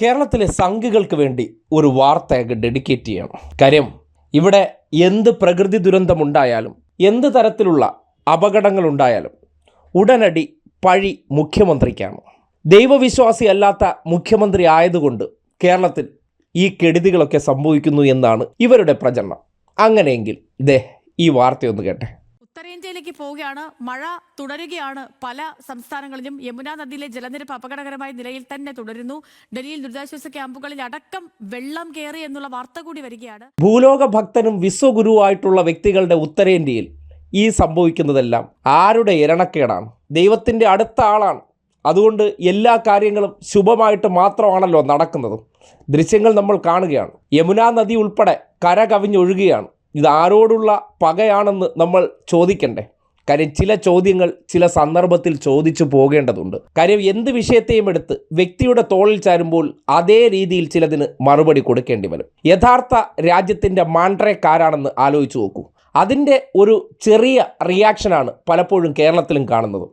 കേരളത്തിലെ സംഘികൾക്ക് വേണ്ടി ഒരു വാർത്ത ഡെഡിക്കേറ്റ് ചെയ്യണം. കാര്യം ഇവിടെ എന്ത് പ്രകൃതി ദുരന്തമുണ്ടായാലും എന്ത് തരത്തിലുള്ള അപകടങ്ങൾ ഉണ്ടായാലും ഉടനടി പഴി മുഖ്യമന്ത്രിക്കാണ്. ദൈവവിശ്വാസി അല്ലാത്ത മുഖ്യമന്ത്രി ആയതുകൊണ്ട് കേരളത്തിൽ ഈ കെടുതികളൊക്കെ സംഭവിക്കുന്നു എന്നാണ് ഇവരുടെ പ്രചരണം. അങ്ങനെയെങ്കിൽ ദേ ഈ വാർത്തയൊന്ന് കേട്ടെ. പോവുകയാണ്. മഴ തുടരുകയാണ്. പല സംസ്ഥാനങ്ങളിലും യമുന നദിയിലെ ജലനിരപ്പ് അപകടകരമായ നിലയിൽ തന്നെ തുടരുന്നു. ഡൽഹിയിൽ ദുരിതാശ്വാസ ക്യാമ്പുകളിൽ അടക്കം വെള്ളം കയറി എന്നുള്ള വാർത്ത കൂടി വരികയാണ്. ഭൂലോക ഭക്തനും വിശ്വഗുരുവായിട്ടുള്ള വ്യക്തികളുടെ ഉത്തരേന്ത്യയിൽ ഈ സംഭവിക്കുന്നതെല്ലാം ആരുടെ ഇരണക്കേടാണ് ദൈവത്തിന്റെ അടുത്ത ആളാണ്. അതുകൊണ്ട് എല്ലാ കാര്യങ്ങളും ശുഭമായിട്ട് മാത്രമാണല്ലോ നടക്കുന്നത്. ദൃശ്യങ്ങൾ നമ്മൾ കാണുകയാണ്. യമുനാ നദി ഉൾപ്പെടെ കര കവിഞ്ഞൊഴുകുകയാണ് ഇത് ആരോടുള്ള പകയാണെന്ന് നമ്മൾ ചോദിക്കണ്ടേ? കാര്യം ചില ചോദ്യങ്ങൾ ചില സന്ദർഭത്തിൽ ചോദിച്ചു പോകേണ്ടതുണ്ട്. കാര്യം എന്ത് വിഷയത്തെയും എടുത്ത് വ്യക്തിയുടെ തോളിൽ ചാരുമ്പോൾ അതേ രീതിയിൽ ചിലതിന് മറുപടി കൊടുക്കേണ്ടി വരും. യഥാർത്ഥ രാജ്യത്തിന്റെ മാണ്ട്രേക്കാരാണെന്ന് ആലോചിച്ച് നോക്കൂ. അതിന്റെ ഒരു ചെറിയ റിയാക്ഷനാണ് പലപ്പോഴും കേരളത്തിലും കാണുന്നത്.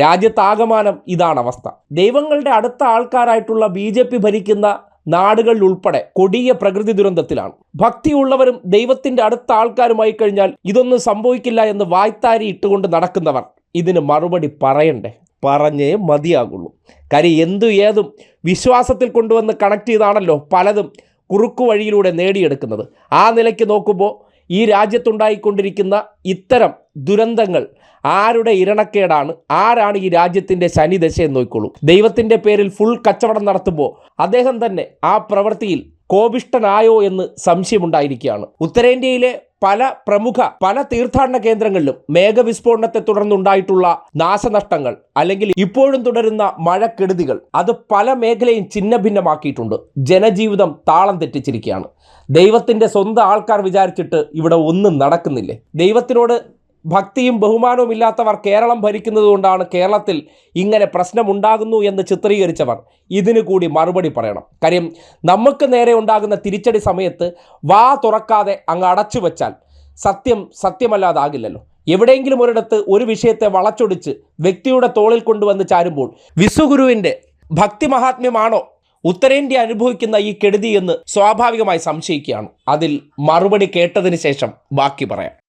രാജ്യത്താകമാനം ഇതാണ് അവസ്ഥ. ദൈവങ്ങളുടെ അടുത്ത ആൾക്കാരായിട്ടുള്ള ബി ഭരിക്കുന്ന നാടുകളിൽ ഉൾപ്പെടെ കൊടിയ പ്രകൃതി ദുരന്തത്തിലാണ്. ഭക്തിയുള്ളവരും ദൈവത്തിന്റെ അടുത്ത ആൾക്കാരുമായി കഴിഞ്ഞാൽ ഇതൊന്നും സംഭവിക്കില്ല എന്ന് വായ്ത്താരി ഇട്ടുകൊണ്ട് നടക്കുന്നവർ ഇതിന് മറുപടി പറയണ്ടേ? പറഞ്ഞേ മതിയാകുള്ളൂ. കാര്യം എന്തു ഏതും വിശ്വാസത്തിൽ കൊണ്ടുവന്ന് കണക്ട് ചെയ്താണല്ലോ പലതും കുറുക്കു വഴിയിലൂടെ നേടിയെടുക്കുന്നത്. ആ നിലയ്ക്ക് നോക്കുമ്പോൾ ഈ രാജ്യത്തുണ്ടായിക്കൊണ്ടിരിക്കുന്ന ഇത്തരം ദുരന്തങ്ങൾ ആരുടെ ഇരണക്കേടാണ് ആരാണ് ഈ രാജ്യത്തിന്റെ ശനിദശ എന്ന് നോക്കിക്കോളൂ. ദൈവത്തിന്റെ പേരിൽ ഫുൾ കച്ചവടം നടത്തുമ്പോൾ അദ്ദേഹം തന്നെ ആ പ്രവൃത്തിയിൽ കോപിഷ്ടനായോ എന്ന് സംശയമുണ്ടായിരിക്കുകയാണ്. ഉത്തരേന്ത്യയിലെ പല പ്രമുഖ പല തീർത്ഥാടന കേന്ദ്രങ്ങളിലും മേഘവിസ്ഫോടനത്തെ തുടർന്നുണ്ടായിട്ടുള്ള നാശനഷ്ടങ്ങൾ അല്ലെങ്കിൽ ഇപ്പോഴും തുടരുന്ന മഴക്കെടുതികൾ അത് പല മേഖലയും ചിന്ന ഭിന്നമാക്കിയിട്ടുണ്ട് ജനജീവിതം താളം തെറ്റിച്ചിരിക്കുകയാണ്. ദൈവത്തിന്റെ സ്വന്തം ആൾക്കാർ വിചാരിച്ചിട്ട് ഇവിടെ ഒന്നും നടക്കുന്നില്ലേ? ദൈവത്തിനോട് ഭക്തിയും ബഹുമാനവും ഇല്ലാത്തവർ കേരളം ഭരിക്കുന്നതുകൊണ്ടാണ് കേരളത്തിൽ ഇങ്ങനെ പ്രശ്നമുണ്ടാകുന്നു എന്ന് ചിത്രീകരിച്ചവർ. ഇതിനു കൂടി മറുപടി പറയണം. കാര്യം നമുക്ക് നേരെ ഉണ്ടാകുന്ന തിരിച്ചടി സമയത്ത് വാ തുറക്കാതെ അങ്ങ് അടച്ചു വച്ചാൽ സത്യം സത്യമല്ലാതാകില്ലല്ലോ എവിടെയെങ്കിലും ഒരിടത്ത് ഒരു വിഷയത്തെ വളച്ചൊടിച്ച് വ്യക്തിയുടെ തോളിൽ കൊണ്ടുവന്ന് ചാരുമ്പോൾ വിശ്വഗുരുവിന്റെ ഭക്തി മഹാത്മ്യമാണോ? ഉത്തരേന്ത്യ അനുഭവിക്കുന്ന ഈ കെടുതി എന്ന് സ്വാഭാവികമായി സംശയിക്കുകയാണ്. അതിൽ മറുപടി കേട്ടതിന് ശേഷം ബാക്കി പറയാം.